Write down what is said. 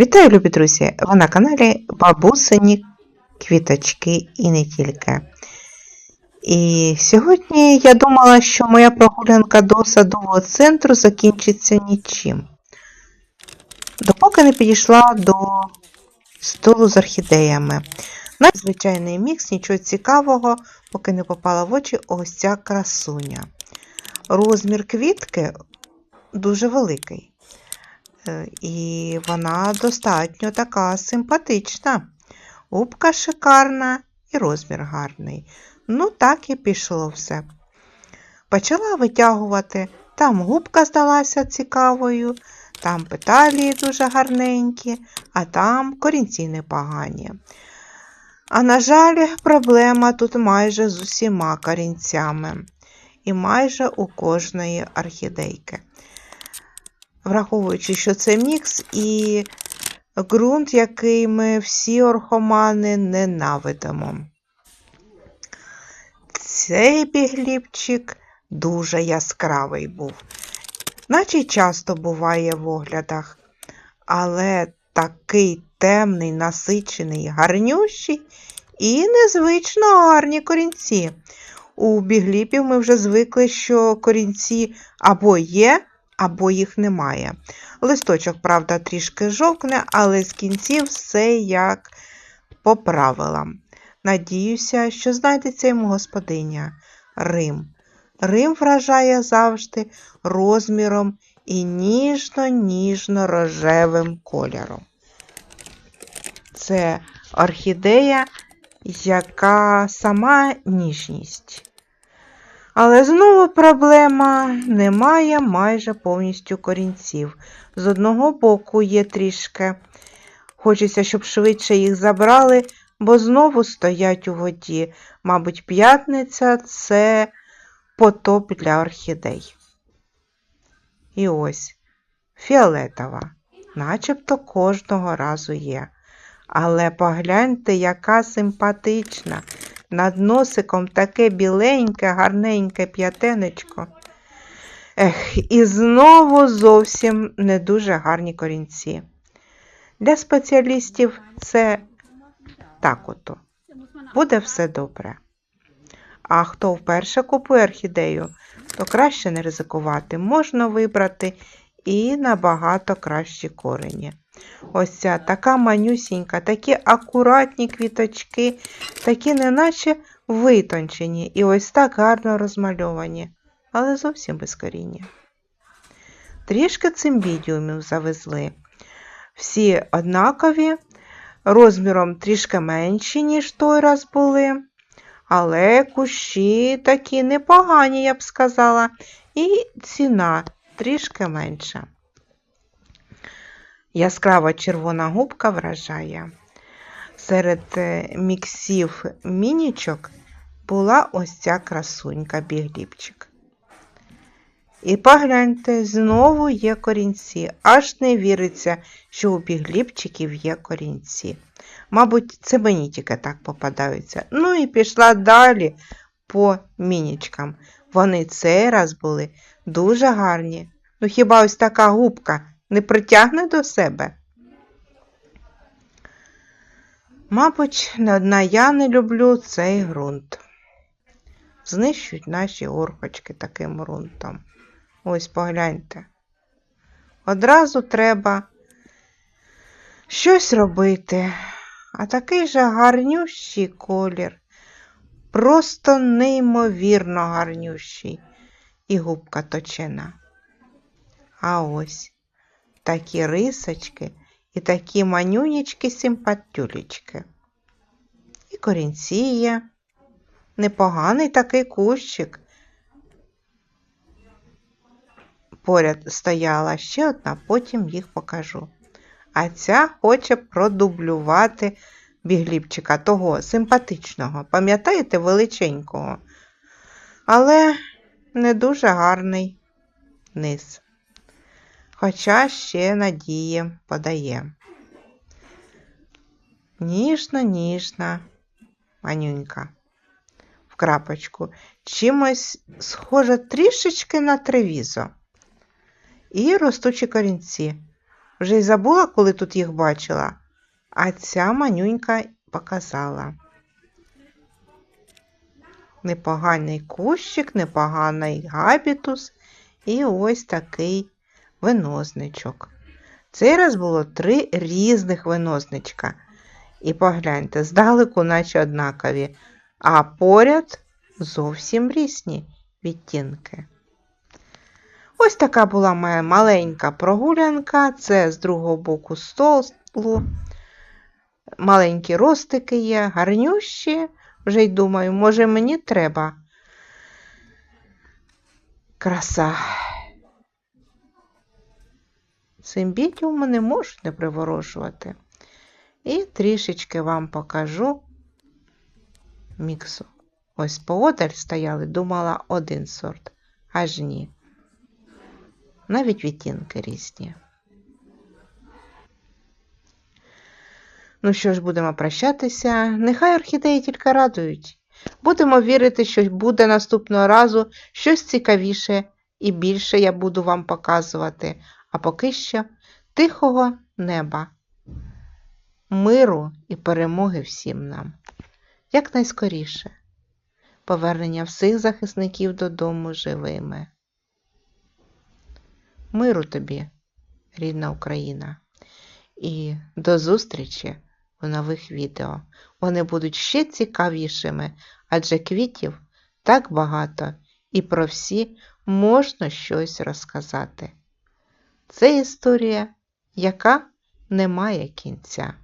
Вітаю, любі друзі! Ви на каналі Бабусині Квіточки і не тільки. І сьогодні я думала, що моя прогулянка до садового центру закінчиться нічим. Допоки не підійшла до столу з орхідеями. Надзвичайний мікс, нічого цікавого, поки не попала в очі ось ця красуня. Розмір квітки дуже великий. Е, І вона достатньо така симпатична. Губка шикарна і розмір гарний. Ну, так і пішло все. Почала витягувати. Там губка здалася цікавою, там петалії дуже гарненькі, а там корінці непогані. А на жаль, проблема тут майже з усіма корінцями. І майже у кожної орхідейки враховуючи, що це мікс і ґрунт, який ми всі орхомани ненавидимо. Цей бігліпчик дуже яскравий був, наче часто буває в оглядах, але такий темний, насичений, гарнющий і незвично гарні корінці. У бігліпів ми вже звикли, що корінці або є, або їх немає. Листочок, правда, трішки жовкне, але з кінців все як по правилам. Надіюся, що знайдеться йому господиня Рим. Рим вражає завжди розміром і ніжно-ніжно рожевим кольором. Це орхідея, яка сама ніжність. Але знову проблема немає майже повністю корінців. З одного боку є трішки. Хочеться, щоб швидше їх забрали, бо знову стоять у воді. Мабуть, п'ятниця це потоп для орхідей. І ось фіолетова, начебто кожного разу є. Але погляньте, яка симпатична. Над носиком таке біленьке, гарненьке п'ятенечко. Ех, і знову зовсім не дуже гарні корінці. Для спеціалістів це так ото. Буде все добре. А хто вперше купує орхідею, то краще не ризикувати. Можна вибрати і набагато кращі корені. Ось ця така манюсінька, такі акуратні квіточки, такі неначе витончені і ось так гарно розмальовані, але зовсім без коріння. Трішки цимбідіумів завезли. Всі однакові, розміром трішки менші, ніж той раз були. Але кущі такі непогані, я б сказала, і ціна трішки менша. Яскрава червона губка вражає. Серед е, міксів мінічок була ось ця красунька бігліпчик. І погляньте, знову є корінці. Аж не віриться, що у бігліпчиків є корінці. Мабуть, це мені тільки так попадаються. Ну і пішла далі по мінічкам. Вони цей раз були дуже гарні. Ну хіба ось така губка не притягне до себе? Мабуть, не одна я не люблю цей ґрунт. Знищують наші орхочки таким ґрунтом. Ось погляньте. Одразу треба щось робити. А такий же гарнющий колір. Просто неймовірно гарнющий. І губка точена. А ось такі рисочки і такі манюнічки симпатюлечки. І корінці є. Непоганий такий кущик. Поряд стояла ще одна, потім їх покажу. А ця хоче продублювати бігліпчика того симпатичного, пам'ятаєте, величенького, але не дуже гарний низ. Хоча ще надії подає. Ніжна, ніжна манюнька в крапочку. Чимось схоже трішечки на тревізо. І ростучі корінці. Вже й забула, коли тут їх бачила. А ця манюнька показала. Непоганий кущик, непоганий габітус і ось такий винозничок. Цей раз було три різних винозничка. І погляньте, здалеку, наче однакові, а поряд зовсім різні відтінки. Ось така була моя маленька прогулянка. Це з другого боку столу. Маленькі ростики є, гарнющі. Вже й думаю, може мені треба. Краса. Симбітіуми не можуть не приворожувати. І трішечки вам покажу міксу. Ось поодаль стояли, думала один сорт, аж ні. Навіть відтінки різні. Ну що ж, будемо прощатися. Нехай орхідеї тільки радують. Будемо вірити, що буде наступного разу щось цікавіше і більше я буду вам показувати. А поки що тихого неба, миру і перемоги всім нам. Якнайскоріше. Повернення всіх захисників додому живими. Миру тобі, рідна Україна. І до зустрічі у нових відео. Вони будуть ще цікавішими, адже квітів так багато, і про всі можна щось розказати. Це історія, яка не має кінця.